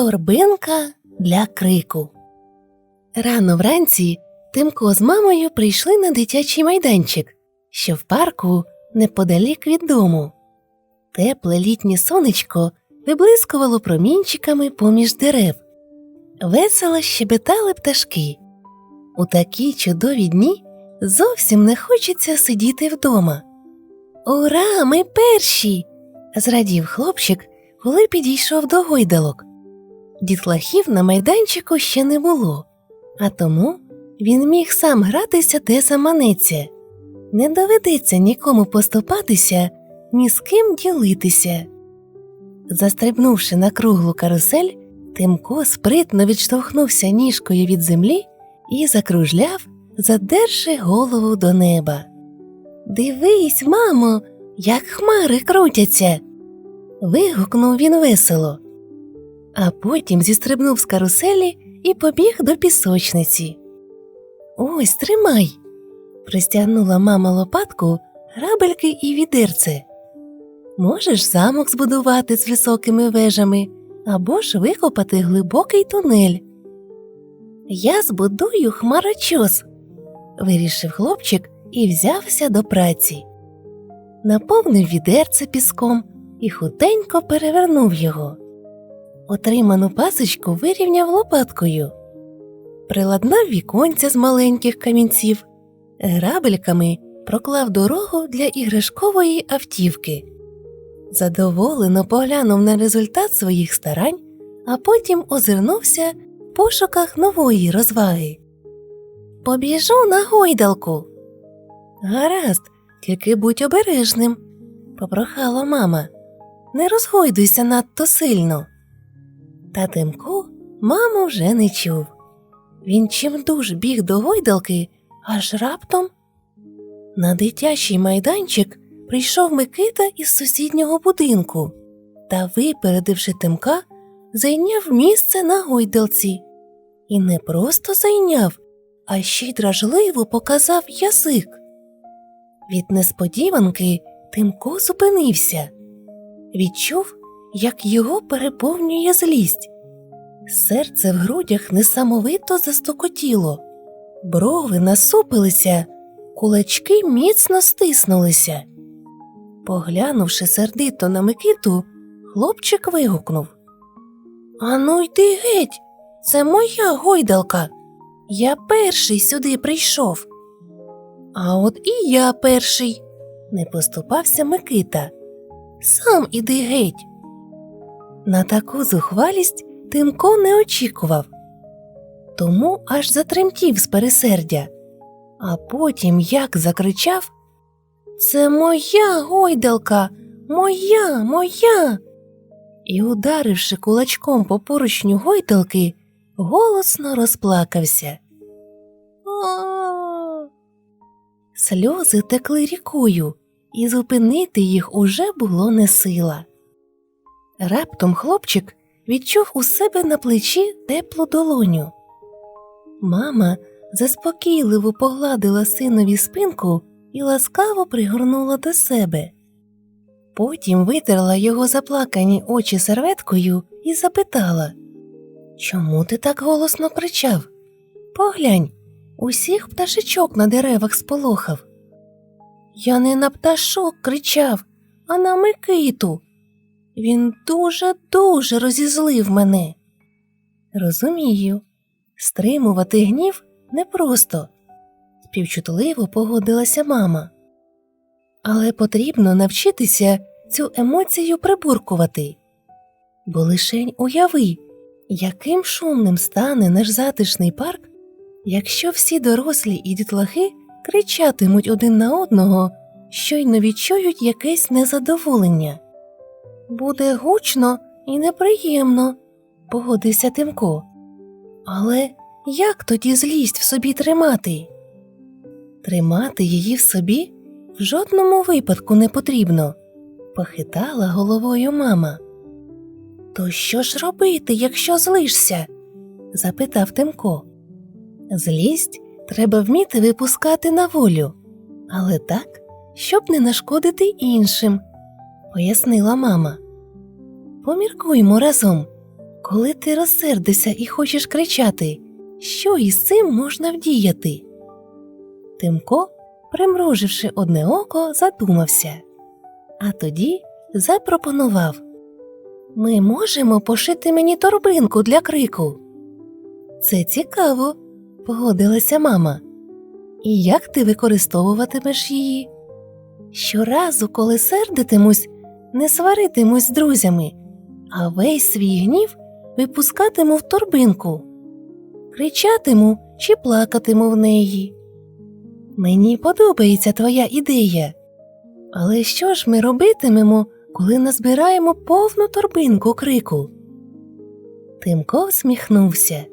Торбинка для крику. Рано вранці Тимко з мамою прийшли на дитячий майданчик, що в парку неподалік від дому. Тепле літнє сонечко виблискувало промінчиками поміж дерев. Весело щебетали пташки. У такі чудові дні зовсім не хочеться сидіти вдома. Ура, ми перші! зрадів хлопчик, коли підійшов до гойдалок. Дітлахів на майданчику ще не було, а тому він міг сам гратися де заманеться. Не доведеться нікому поступатися, ні з ким ділитися. Застрибнувши на круглу карусель, Тимко спритно відштовхнувся ніжкою від землі і закружляв, задерши голову до неба. Дивись, мамо, як хмари крутяться. вигукнув він весело, а потім зістрибнув з каруселі і побіг до пісочниці. Ось тримай. Пристягнула мама лопатку, грабельки і відерце. Можеш замок збудувати з високими вежами або ж викопати глибокий тунель. Я збудую хмарочос, вирішив хлопчик і взявся до праці. Наповнив відерце піском і хутенько перевернув його. Отриману пасочку вирівняв лопаткою, приладнав віконця з маленьких камінців, грабельками проклав дорогу для іграшкової автівки. Задоволено поглянув на результат своїх старань, а потім озирнувся в пошуках нової розваги. Побіжу на гойдалку. Гаразд, тільки будь обережним, попрохала мама. Не розгойдуйся надто сильно. Та Тимко маму вже не чув. Він чимдуж біг до гойдалки, аж раптом на дитячий майданчик прийшов Микита із сусіднього будинку та, випередивши Тимка, зайняв місце на гойдалці. І не просто зайняв, а ще й дражливо показав язик. Від несподіванки Тимко зупинився, відчув, як його переповнює злість. Серце в грудях несамовито застукотіло, брови насупилися, кулачки міцно стиснулися. Поглянувши сердито на Микиту, хлопчик вигукнув Ану йди геть, це моя гойдалка. Я перший сюди прийшов. А от і я перший, не поступався Микита. Сам іди геть. На таку зухвалість Тимко не очікував, тому аж затремтів з пересердя, а потім як закричав Це моя гойдалка, моя, моя. І, ударивши кулачком по поручню гойдалки, голосно розплакався. Сльози текли рікою, і зупинити їх уже було не сила. Раптом хлопчик відчув у себе на плечі теплу долоню. Мама заспокійливо погладила синові спинку і ласкаво пригорнула до себе. Потім витерла його заплакані очі серветкою і запитала Чому ти так голосно кричав? Поглянь, усіх пташечок на деревах сполохав. Я не на пташок кричав, а на Микиту. Він дуже дуже розізлив мене. Розумію, стримувати гнів непросто, співчутливо погодилася мама. Але потрібно навчитися цю емоцію прибуркувати, бо лишень уяви, яким шумним стане наш затишний парк, якщо всі дорослі і дітлахи кричатимуть один на одного, щойно відчують якесь незадоволення. Буде гучно і неприємно, погодився Тимко. Але як тоді злість в собі тримати? Тримати її в собі в жодному випадку не потрібно, похитала головою мама. То що ж робити, якщо злишся? запитав Тимко. Злість треба вміти випускати на волю, але так, щоб не нашкодити іншим, пояснила мама. Поміркуймо разом, Коли ти розсердишся і хочеш кричати, що із цим можна вдіяти? Тимко, примруживши одне око, задумався, а тоді запропонував Ми можемо пошити мені торбинку для крику. Це цікаво, погодилася мама. І як ти використовуватимеш її? Щоразу, коли сердитимусь, не сваритимусь з друзями, а весь свій гнів випускатиму в торбинку, кричатиму чи плакатиму в неї. Мені подобається твоя ідея. Але що ж ми робитимемо, коли назбираємо повну торбинку крику? Тимко всміхнувся.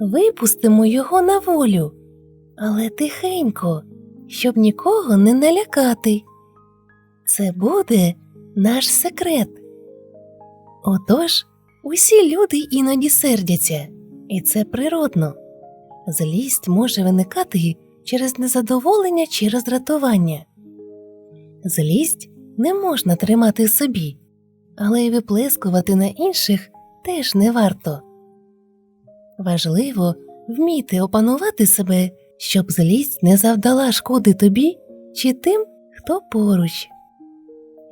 Випустимо його на волю, але тихенько, щоб нікого не налякати. Це буде наш секрет. Отож, усі люди іноді сердяться, і це природно. Злість може виникати через незадоволення чи роздратування. Злість не можна тримати в собі, але й виплескувати на інших теж не варто. Важливо вміти опанувати себе, щоб злість не завдала шкоди тобі чи тим, хто поруч.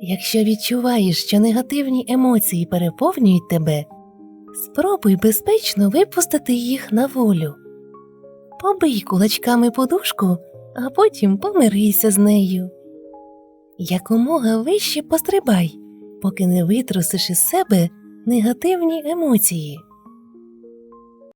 Якщо відчуваєш, що негативні емоції переповнюють тебе, спробуй безпечно випустити їх на волю. Побий кулачками подушку, а потім помирися з нею. Якомога вище пострибай, поки не витрусиш із себе негативні емоції.